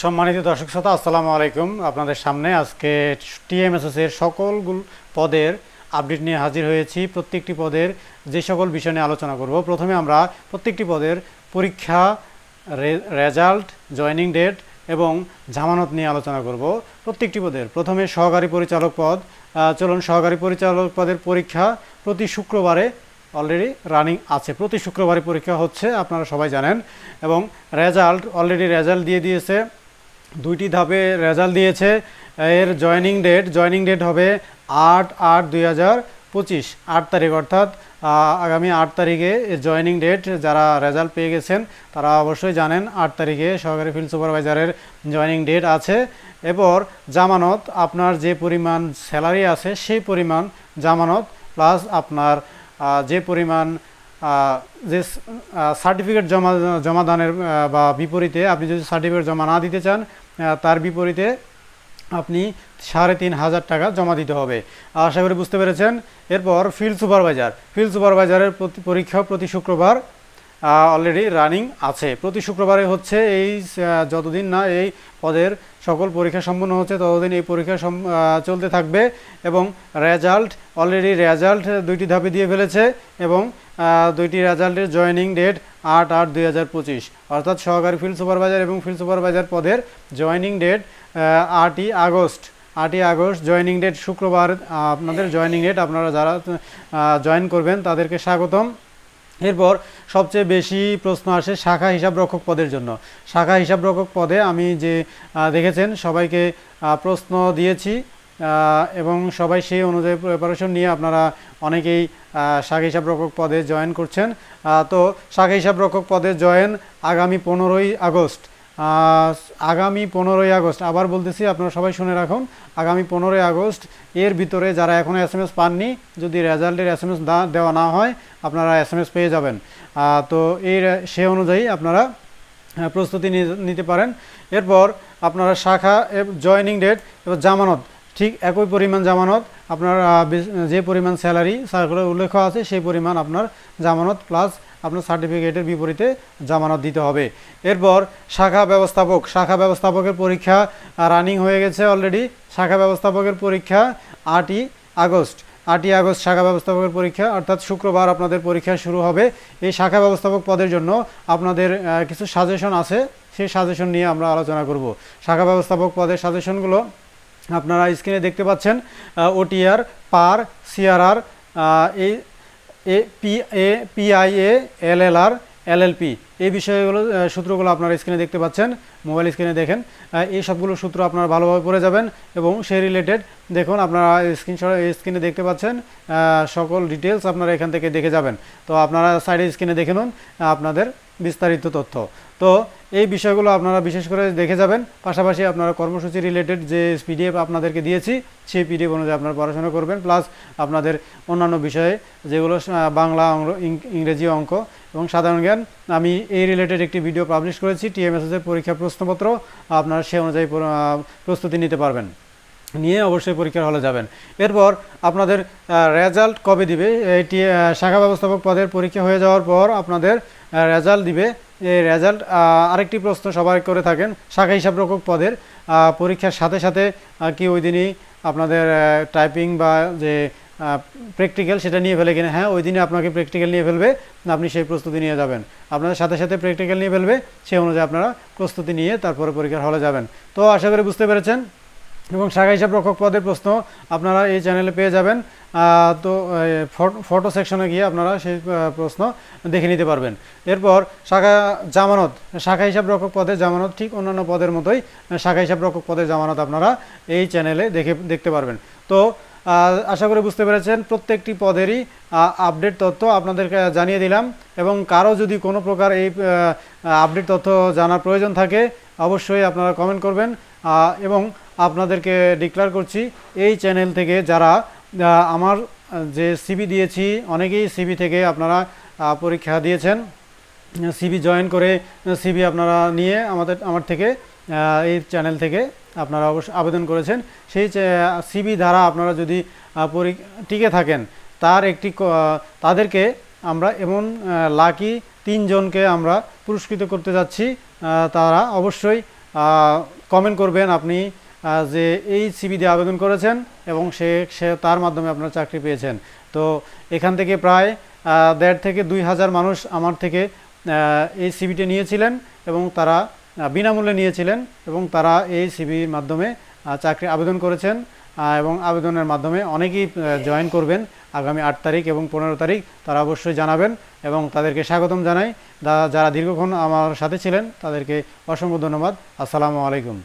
সম্মানিত দর্শক শ্রোতা, আসসালামু আলাইকুম। আপনাদের সামনে আজকে টিএমএসএস এর সকলগুলো পদের আপডেট নিয়ে হাজির হয়েছি। প্রত্যেকটি পদের যে সকল বিষয় নিয়ে আলোচনা করব, প্রথমে আমরা প্রত্যেকটি পদের পরীক্ষা রেজাল্ট, জয়েনিং ডেট এবং জামানত নিয়ে আলোচনা করব। প্রত্যেকটি পদের প্রথমে সহকারী পরিচালক পদ। চলুন সহকারী পরিচালক পদের পরীক্ষা প্রতি শুক্রবারে অলরেডি রানিং আছে। প্রতি শুক্রবারে পরীক্ষা হচ্ছে, আপনারা সবাই জানেন। এবং রেজাল্ট, অলরেডি রেজাল্ট দিয়ে দিয়েছে। দুইটি ধাপে রেজাল্ট দিয়েছে। এর জয়েনিং ডেট জয়েনিং ডেট হবে আট আট দুই হাজার পঁচিশ। আট তারিখ অর্থাৎ আগামী আট তারিখে জয়েনিং ডেট যারা রেজাল্ট পেয়ে গেছেন, তারা অবশ্যই জানেন আট তারিখে সহকারী ফিল্ড সুপারভাইজারের জয়েনিং ডেট আছে। এরপর জামানত, আপনার যে পরিমাণ স্যালারি আছে সেই পরিমাণ জামানত, প্লাস আপনার যে পরিমাণ যে সার্টিফিকেট জমা, জমাদানের দানের বা বিপরীতে আপনি যদি সার্টিফিকেট জমা না দিতে চান তার বিপরীতে আপনি সাড়ে তিন হাজার টাকা জমা দিতে হবে। আশা করি বুঝতে পেরেছেন। এরপর ফিল্ড সুপারভাইজার ফিল্ড সুপারভাইজারের পরীক্ষা প্রতি শুক্রবার অলরেডি রানিং আছে। প্রতি শুক্রবারে হচ্ছে এই যতদিন না এই পদের সকল পরীক্ষা সম্পন্ন হচ্ছে, ততদিন এই পরীক্ষা চলতে থাকবে এবং রেজাল্ট অলরেডি রেজাল্ট দুইটি ধাপে দিয়ে ফেলেছে এবং দুইটি রেজাল্টের জয়েনিং ডেট আট আট দুই হাজার পঁচিশ। অর্থাৎ সহকারী ফিল্ড সুপারভাইজার এবং ফিল্ড সুপারভাইজার পদের জয়েনিং ডেট আটই আগস্ট। আটই আগস্ট জয়েনিং ডেট শুক্রবার আপনাদের জয়েনিং ডেট আপনারা যারা জয়েন করবেন তাদেরকে স্বাগতম। এরপর সবচেয়ে বেশি প্রশ্ন আসে শাখা হিসাবরক্ষক পদের জন্য। শাখা হিসাবরক্ষক পদে আমি যে দেখেছেন, সবাইকে প্রশ্ন দিয়েছি এবং সবাই সেই অনুযায়ী প্রিপারেশন নিয়ে আপনারা অনেকেই শাখা হিসাবরক্ষক পদে জয়েন করছেন। তো শাখা হিসাবরক্ষক পদে জয়েন আগামী পনেরোই আগস্ট। আগামী পনেরোই আগস্ট, আবার বলতেছি, আপনারা সবাই শুনে রাখুন, আগামী পনেরোই আগস্ট এর ভিতরে যারা এখনও এস এম এস পাননি, যদি রেজাল্টের এস এম এস দেওয়া না হয়, আপনারা এস এম এস পেয়ে যাবেন। তো এই সে অনুযায়ী আপনারা প্রস্তুতি নিতে পারেন। এরপর আপনারা শাখা জয়েনিং ডেট এবার জামানত। ঠিক একই পরিমাণ জামানত, আপনার যে পরিমাণ স্যালারি সার্কুলার উল্লেখ আছে, সেই পরিমাণ আপনার জামানত প্লাস আপনার সার্টিফিকেটের বিপরীতে জামানত দিতে হবে। এরপর শাখা ব্যবস্থাপক, শাখা ব্যবস্থাপকের পরীক্ষা রানিং হয়ে গেছে অলরেডি শাখা ব্যবস্থাপকের পরীক্ষা আটই আগস্ট। আটই আগস্ট শাখা ব্যবস্থাপকের পরীক্ষা, অর্থাৎ শুক্রবার আপনাদের পরীক্ষা শুরু হবে। এই শাখা ব্যবস্থাপক পদের জন্য আপনাদের কিছু সাজেশন আছে, সেই সাজেশন নিয়ে আমরা আলোচনা করব। শাখা ব্যবস্থাপক পদের সাজেশনগুলো আপনারা স্ক্রিনে দেখতে পাচ্ছেন ওটিআর পার সিআরআর এই A P A PIA L L R L LLP এই বিষয়গুলো সূত্রগুলো আপনারা স্ক্রিনে দেখতে পাচ্ছেন মোবাইল স্ক্রিনে দেখেন। এই সবগুলো সূত্র আপনারা ভালোভাবে পড়ে যাবেন এবং সেই রিলেটেড দেখুন, আপনারা স্ক্রিনশট স্ক্রিনে দেখতে পাচ্ছেন সকল ডিটেলস আপনারা এখান থেকে দেখে যাবেন। তো আপনারা সাইডে স্ক্রিনে দেখে নিন, আপনাদের বিস্তারিত তথ্য। তো এই বিষয়গুলো আপনারা বিশেষ করে দেখে যাবেন। পাশাপাশি আপনারা কর্মসূচি রিলেটেড যে পিডিএফ আপনাদেরকে দিয়েছি, সেই পিডিএফ অনুযায়ী আপনারা পড়াশোনা করবেন। প্লাস আপনাদের অন্যান্য বিষয়ে যেগুলো বাংলা ইংরেজি অঙ্ক এবং সাধারণ জ্ঞান, আমি এই রিলেটেড একটি ভিডিও পাবলিশ করেছি টিএমএসএস এর পরীক্ষা প্রশ্নপত্র, আপনারা সে অনুযায়ী প্রস্তুতি নিতে পারবেন। নিয়ে অবশ্যই পরীক্ষার হলে যাবেন। এরপর আপনাদের রেজাল্ট কবে দিবে? এটি শাখা ব্যবস্থাপক পদের পরীক্ষা হয়ে যাওয়ার পর আপনাদের রেজাল্ট দিবে। এই রেজাল্ট আরেকটি প্রশ্ন সবাই করে থাকেন। শাখা হিসাবরক্ষক পদের পরীক্ষার সাথে সাথে কি ওই দিনই আপনাদের টাইপিং বা যে প্র্যাকটিক্যাল সেটা নিয়ে ফেলে কিনা। হ্যাঁ ওই দিনে আপনাকে প্র্যাকটিক্যাল নিয়ে ফেলবে। আপনি সেই প্রস্তুতি নিয়ে যাবেন। আপনাদের সাথে সাথে প্র্যাকটিক্যাল নিয়ে ফেলবে। সেই অনুযায়ী আপনারা প্রস্তুতি নিয়ে তারপরে পরীক্ষার হলে যাবেন। তো আশা করি বুঝতে পেরেছেন। এবং শাখা হিসাব রক্ষক পদের প্রশ্ন আপনারা এই চ্যানেলে পেয়ে যাবেন। তো ফটো সেকশনে গিয়ে আপনারা সেই প্রশ্ন দেখে নিতে পারবেন। এরপর শাখা জামানত শাখা হিসাব রক্ষক পদের জামানত, ঠিক অন্যান্য পদের মতোই শাখা হিসাব রক্ষক পদের জামানত আপনারা এই চ্যানেলে দেখে, দেখতে পারবেন। তো আশা করি বুঝতে পেরেছেন, প্রত্যেকটি পদেরই আপডেট তথ্য আপনাদেরকে জানিয়ে দিলাম এবং কারও যদি কোনো প্রকার এই আপডেট তথ্য জানার প্রয়োজন থাকে, অবশ্যই আপনারা কমেন্ট করবেন। এবং আপনাদেরকে ডিক্লেয়ার করছি, এই চ্যানেল থেকে যারা আমার যে সিবি দিয়েছি, অনেকেই সিবি থেকে আপনারা পরীক্ষা দিয়েছেন সিবি জয়েন করে সিবি আপনারা নিয়ে আমাদের, আমার থেকে এই চ্যানেল থেকে আপনারা অবশ্য আবেদন করেছেন। সেই সিবি দ্বারা আপনারা যদি টিকে থাকেন, তার একটি তাদেরকে আমরা এমন লাকি তিনজনকে আমরা পুরস্কৃত করতে যাচ্ছি তারা অবশ্যই কমেন্ট করবেন, আপনি যে এই সিবি দিয়ে আবেদন করেছেন এবং সে সে তার মাধ্যমে আপনার চাকরি পেয়েছেন। তো এখান থেকে প্রায় দেড় থেকে দুই হাজার মানুষ আমার থেকে এই সিবিটি নিয়েছিলেন এবং তারা বিনামূল্যে নিয়েছিলেন এবং তারা এই সিবির মাধ্যমে চাকরি আবেদন করেছেন এবং আবেদনের মাধ্যমে অনেকেই জয়েন করবেন। আগামী আট তারিখ এবং পনেরো তারিখ তারা অবশ্যই জানাবেন এবং তাদেরকে স্বাগতম জানাই। যারা দীর্ঘক্ষণ আমার সাথে ছিলেন তাদেরকে অসংখ্য ধন্যবাদ। আসসালামু আলাইকুম।